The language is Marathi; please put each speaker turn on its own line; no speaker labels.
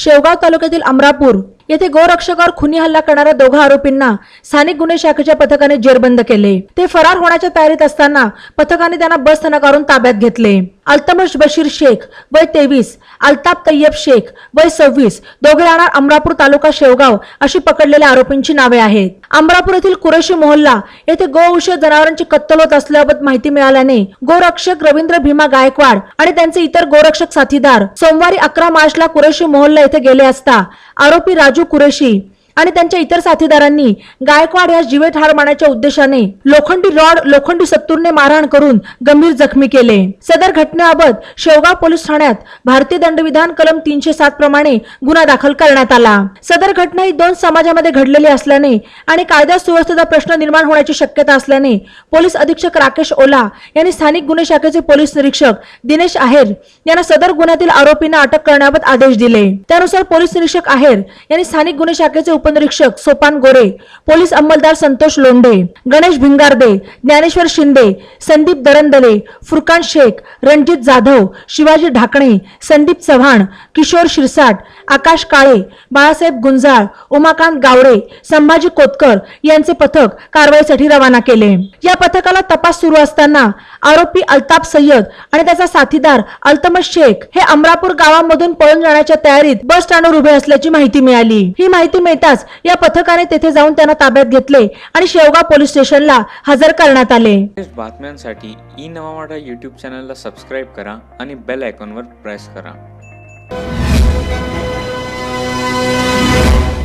शेवगाव तालुक्यातील अमरापूर येथे गोरक्षकावर खुनी हल्ला करणाऱ्या दोघा आरोपींना स्थानिक गुन्हे शाखेच्या पथकाने जेरबंद केले. ते फरार होण्याच्या तयारीत असताना पथकाने त्यांना बस स्थानकावरून ताब्यात घेतले. अल्तमश बशीर शेख वय तेवीस अल्ताफ तय्यब शेख वय सव्वीस दोघे राहणार अमरापूर तालुका शेवगाव अशी पकडलेल्या आरोपींची नावे आहेत. अमरापूर येथील कुरेशी मोहल्ला येथे गोवंशीय जनावरांची कत्तल होत असल्याबाबत माहिती मिळाल्याने गोरक्षक रवींद्र भीमा गायकवाड आणि त्यांचे इतर गोरक्षक साथीदार सोमवारी अकरा मार्चला कुरेशी मोहल्ला येथे गेले असता आरोपी राजू कुरेशी आणि त्यांच्या इतर साथीदारांनी गायकवाड या जीवे ठार मारण्याच्या उद्देशाने लोखंडी रॉड लोखंडी सत्तूरने मारहाण करून गंभीर जखमी केले. सदर घटनेबाबत शेवगाव पोलीस ठाण्यात भारतीय दंडविधान कलम तीनशे सात प्रमाणे गुन्हा दाखल करण्यात आला. सदर घटना ही दोन समाजामध्ये घडलेली असल्याने आणि कायदा सुव्यवस्थेचा प्रश्न निर्माण होण्याची शक्यता असल्याने पोलीस अधीक्षक राकेश ओला यांनी स्थानिक गुन्हे शाखेचे पोलीस निरीक्षक दिनेश आहेर यांना सदर गुन्ह्यातील आरोपींना अटक करण्याबाबत आदेश दिले. त्यानुसार पोलीस निरीक्षक आहेर यांनी स्थानिक गुन्हे शाखेचे उपनिरीक्षक सोपान गोरे पोलीस अंमलदार संतोष लोंढे गणेश भिंगारदे ज्ञानेश्वर शिंदे संदीप दरंदले फुरकान शेख रणजित जाधव शिवाजी ढाकणे संदीप चव्हाण किशोर शिरसाट आकाश काळे बाळासाहेब गुंजाळ उमाकांत गावडे संभाजी कोतकर यांचे पथक कारवाईसाठी रवाना केले. या पथकाला तपास सुरू असताना आरोपी अल्ताफ सय्यद आणि त्याचा साथीदार अल्तमश शेख हे अमरापूर गावामधून पळून जाण्याच्या तयारीत बस स्टँडवर उभे असल्याची माहिती मिळाली. ही माहिती मिळताच या पथकाने तेथे जाऊन त्यांना ताब्यात घेतले आणि शेवगाव पोलीस स्टेशनला हजर करण्यात आले.
बातम्यांसाठी ई नवा मराठा यूट्यूब चॅनलला सबस्क्राईब करा आणि बेल आयकॉनवर प्रेस करा.